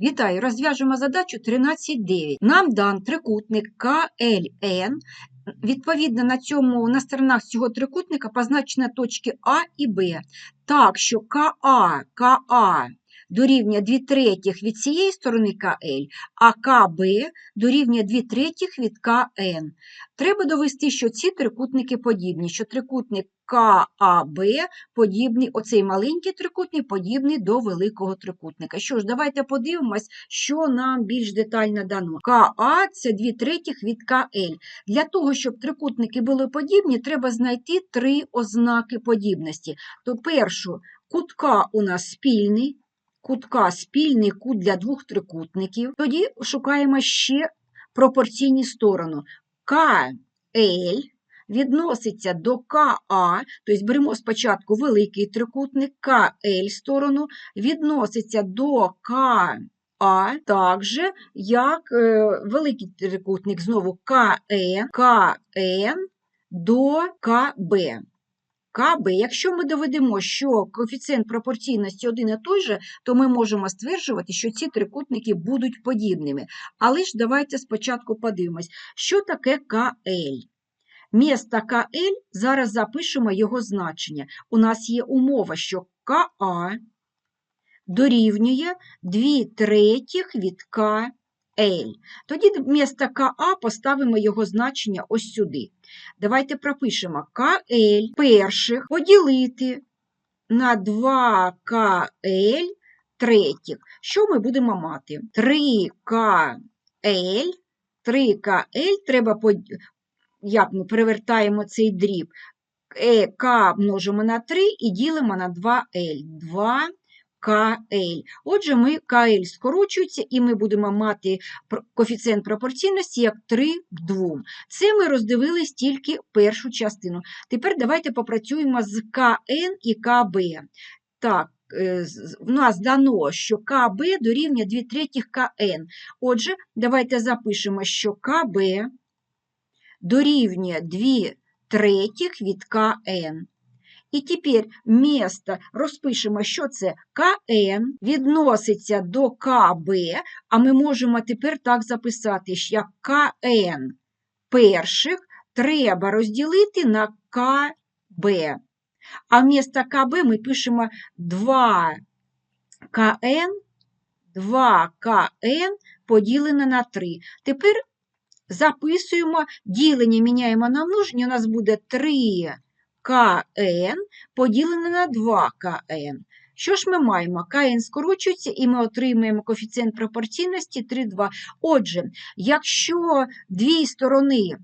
Вітаю! Розв'яжемо задачу 13.9. Нам дан трикутник КЛН. Відповідно, на цьому на сторонах цього трикутника позначені точки А і Б. Так, що КА, КА дорівнює 2 третіх від цієї сторони КЛ, а КБ дорівнює 2 третіх від КН. Треба довести, що ці трикутники подібні, що трикутник КАБ подібний, оцей маленький трикутник подібний до великого трикутника. Що ж, давайте подивимось, що нам більш детально дано. КА – це 2 третіх від КЛ. Для того, щоб трикутники були подібні, треба знайти три ознаки подібності. То першу, кутка у нас спільний, кутка спільний кут для двох трикутників. Тоді шукаємо ще пропорційні сторони. КЛ відноситься до КА, тобто беремо спочатку великий трикутник, КЛ сторону, відноситься до КА, також як е, великий трикутник, знову КН, КН до КБ. КБ. Якщо ми доведемо, що коефіцієнт пропорційності один і той же, то ми можемо стверджувати, що ці трикутники будуть подібними. Але ж давайте спочатку подивимось, що таке КЛ. Місто КЛ зараз запишемо його значення. У нас є умова, що КА дорівнює 2 третіх від КЛ. Тоді вмісто КА поставимо його значення ось сюди. Давайте пропишемо КЛ перших поділити на 2КЛ третіх. Що ми будемо мати? 3КЛ, 3КЛ треба поділити як ми перевертаємо цей дріб, е, К множимо на 3 і ділимо на 2Л. 2КЛ. Отже, ми КЛ скорочується, і ми будемо мати коефіцієнт пропорційності як 3 в 2. Це ми роздивились тільки першу частину. Тепер давайте попрацюємо з КН і КБ. Так, е, в нас дано, що КБ дорівнює 2 третіх КН. Отже, давайте запишемо, що КБ дорівнює 2 третіх від КН. І тепер місто розпишемо, що це КН відноситься до КБ, а ми можемо тепер так записати, що КН перших треба розділити на КБ. А вмісто КБ ми пишемо 2 КН, 2 КН поділене на 3. Тепер записуємо, ділення міняємо на множення, у нас буде 3КН поділене на 2КН. Що ж ми маємо? КН скорочується, і ми отримаємо коефіцієнт пропорційності 3,2. Отже, якщо дві сторони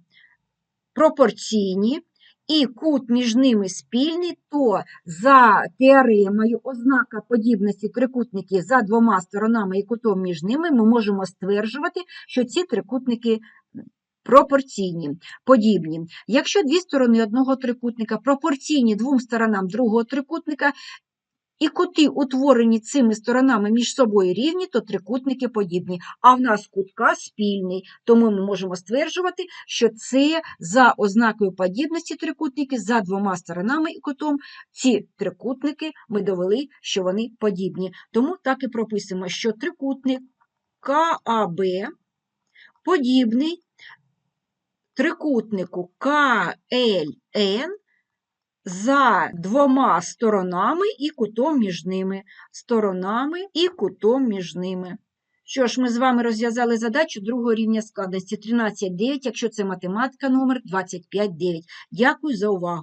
пропорційні, і кут між ними спільний, то за теоремою ознака подібності трикутників за двома сторонами і кутом між ними ми можемо стверджувати, що ці трикутники пропорційні, подібні. Якщо дві сторони одного трикутника пропорційні двом сторонам другого трикутника, і кути, утворені цими сторонами між собою рівні, то трикутники подібні. А в нас кутка спільний, тому ми можемо стверджувати, що це за ознакою подібності трикутники за двома сторонами і кутом ці трикутники ми довели, що вони подібні. Тому так і прописуємо, що трикутник КАБ подібний трикутнику КЛН за двома сторонами і кутом між ними. Сторонами і кутом між ними. Що ж, ми з вами розв'язали задачу другого рівня складності 13.9, якщо це математика номер 25.9. Дякую за увагу.